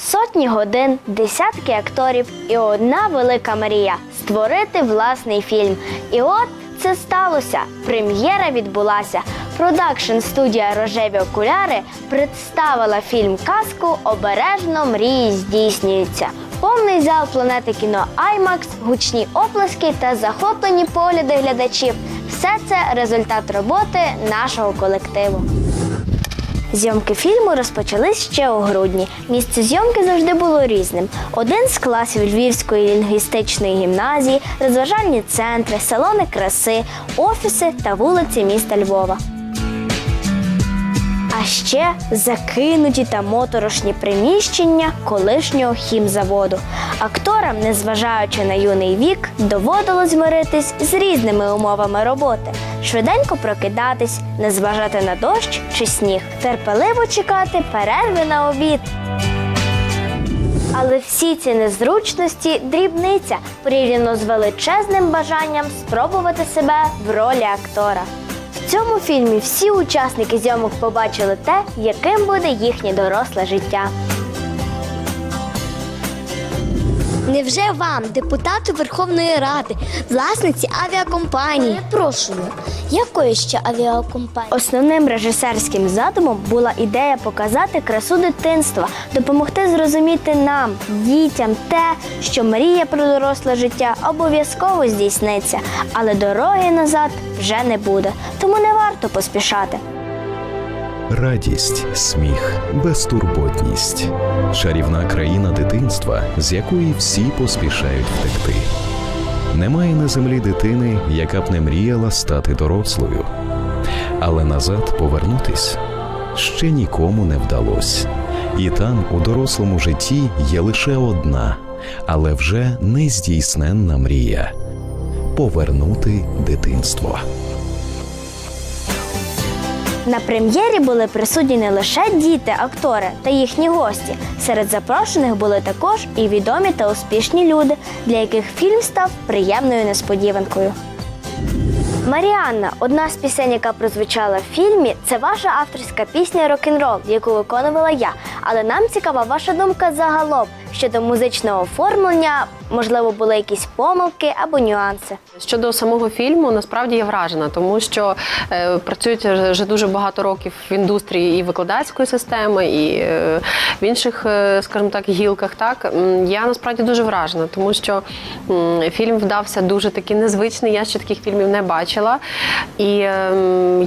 Сотні годин, десятки акторів і одна велика мрія створити власний фільм. І от це сталося. Прем'єра відбулася. Продакшн студія Рожеві окуляри представила фільм казку Обережно мрії здійснюються. Повний зал планети кіно IMAX, гучні оплески та захоплені погляди глядачів. Все це результат роботи нашого колективу. Зйомки фільму розпочались ще у грудні. Місце зйомки завжди було різним. Один з класів Львівської лінгвістичної гімназії, розважальні центри, салони краси, офіси та вулиці міста Львова. А ще закинуті та моторошні приміщення колишнього хімзаводу. Акторам, незважаючи на юний вік, доводилось миритись з різними умовами роботи, швиденько прокидатись, не зважати на дощ чи сніг, терпеливо чекати перерви на обід. Але всі ці незручності дрібниця порівняно з величезним бажанням спробувати себе в ролі актора. Цьому фільмі всі учасники зйомок побачили те, яким буде їхнє доросле життя. Невже вам, депутату Верховної Ради, власниці авіакомпанії? Перепрошую, якої ще авіакомпанії? Основним режисерським задумом була ідея показати красу дитинства, допомогти зрозуміти нам, дітям, те, що мрія про доросле життя обов'язково здійсниться, але дороги назад вже не буде, тому не варто поспішати. Радість, сміх, безтурботність. Чарівна країна дитинства, з якої всі поспішають втекти. Немає на землі дитини, яка б не мріяла стати дорослою. Але назад повернутись ще нікому не вдалося. І там, у дорослому житті, є лише одна, але вже нездійсненна мрія повернути дитинство. На прем'єрі були присутні не лише діти, актори та їхні гості. Серед запрошених були також і відомі та успішні люди, для яких фільм став приємною несподіванкою. Маріанна, одна з пісень, яка прозвучала в фільмі, це ваша авторська пісня Рок-н-рол, яку виконувала я. Але нам цікава ваша думка загалом щодо музичного оформлення, можливо, були якісь помилки або нюанси. Щодо самого фільму, насправді я вражена, тому що е, працюють вже дуже багато років в індустрії і викладацької системи, і е, в інших, е, скажімо так, гілках. Так я насправді дуже вражена, тому що м, фільм вдався дуже такий незвичний. Я ще таких фільмів не бачила. І е,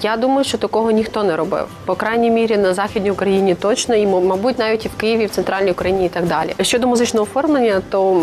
я думаю, що такого ніхто не робив. По крайній мірі на західній Україні точно, і мабуть, навіть і в Києві, в центральній Україні і так далі. Щодо музичного оформлення, то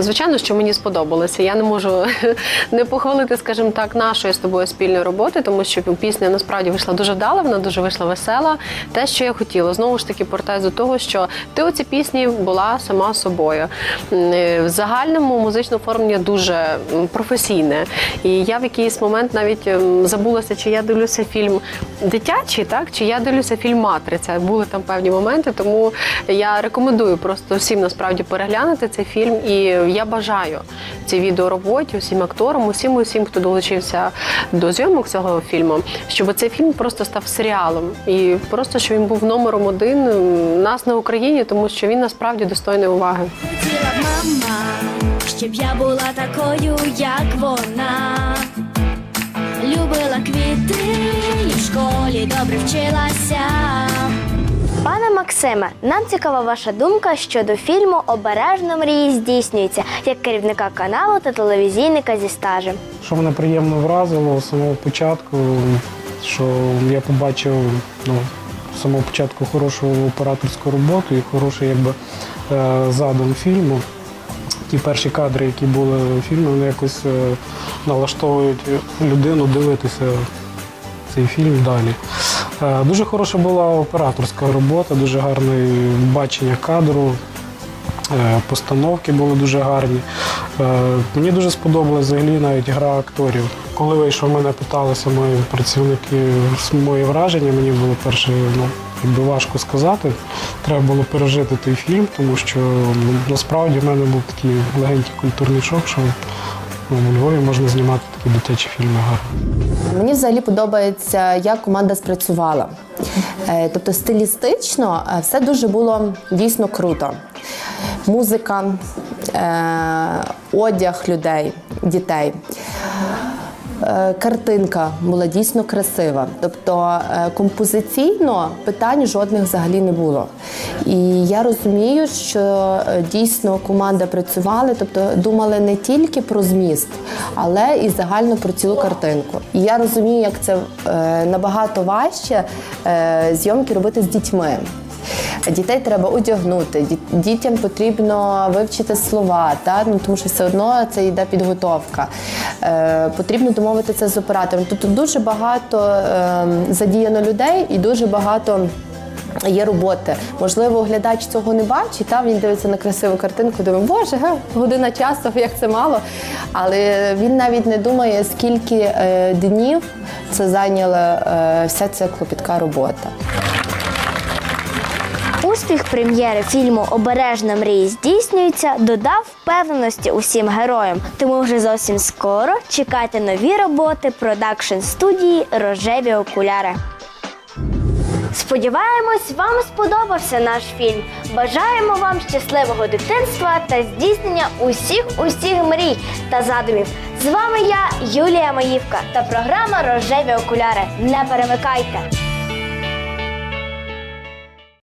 звичайно, що мені сподобалося. Я не можу не похвалити, скажімо так, нашої з тобою спільної роботи, тому що пісня насправді вийшла дуже вдала, вона дуже вийшла весела. Те, що я хотіла, знову ж таки, портай до того, що ти у цій пісні була сама собою. Е, В загальному музичне оформлення дуже професійне. І я в якийсь момент навіть ем, забулася, чи я дивлюся фільм дитячий, так чи я дивлюся фільм Матриця. Були там певні моменти, тому я рекомендую просто всім насправді переглянути цей фільм. І я бажаю цій відеороботі, усім акторам, усім, усім, хто долучився до зйомок цього фільму, щоб цей фільм просто став серіалом і просто щоб він був номером один нас на Україні, тому що він насправді достойний уваги. Мама, щоб я була такою, як вона. Любила квіти і в школі добре вчилася. Максиме, нам цікава ваша думка щодо фільму Обережно мрії здійснюється як керівника каналу та телевізійника зі стажем. Що мене приємно вразило з самого початку, що я побачив ну, з самого початку хорошу операторську роботу і хороший якби, е, задум фільму. Ті перші кадри, які були в фільмі, вони якось е, налаштовують людину дивитися цей фільм далі. Е, Дуже хороша була операторська робота, дуже гарне бачення кадру, Е, Постановки були дуже гарні. Е, Мені дуже сподобалась взагалі навіть гра акторів. Коли вийшов, мене питалися мої працівники мої враження. Мені було перше ну, якби важко сказати. Треба було пережити той фільм, тому що ну, насправді в мене був такий легенький культурний шок, що у Львові можна знімати такі дитячі фільми гарно. Мені взагалі подобається, як команда спрацювала. Е, Тобто стилістично е, все дуже було дійсно круто. Музика, е, одяг людей, дітей. Е, Картинка була дійсно красива, тобто е, композиційно питань жодних взагалі не було. І я розумію, що е, дійсно команда працювала, тобто думали не тільки про зміст, але і загально про цілу картинку. І я розумію, як це набагато важче зйомки робити з дітьми. Дітей треба одягнути, дітям потрібно вивчити слова, та? Ну, тому що все одно це йде підготовка. Е, потрібно домовитися з оператором. Тобто дуже багато е, задіяно людей і дуже багато. Є роботи. Можливо, глядач цього не бачить, та він дивиться на красиву картинку, думає, боже, га, година часу, як це мало. Але він навіть не думає, скільки е, днів це зайняла е, вся ця клопітка робота. Успіх прем'єри фільму Обережно мрії здійснюється додав впевненості усім героям. Тому вже зовсім скоро чекайте нові роботи продакшн студії Рожеві окуляри. Сподіваємось, вам сподобався наш фільм. Бажаємо вам щасливого дитинства та здійснення усіх усіх мрій та задумів. З вами я, Юлія Маївка, та програма Рожеві окуляри. Не перемикайте!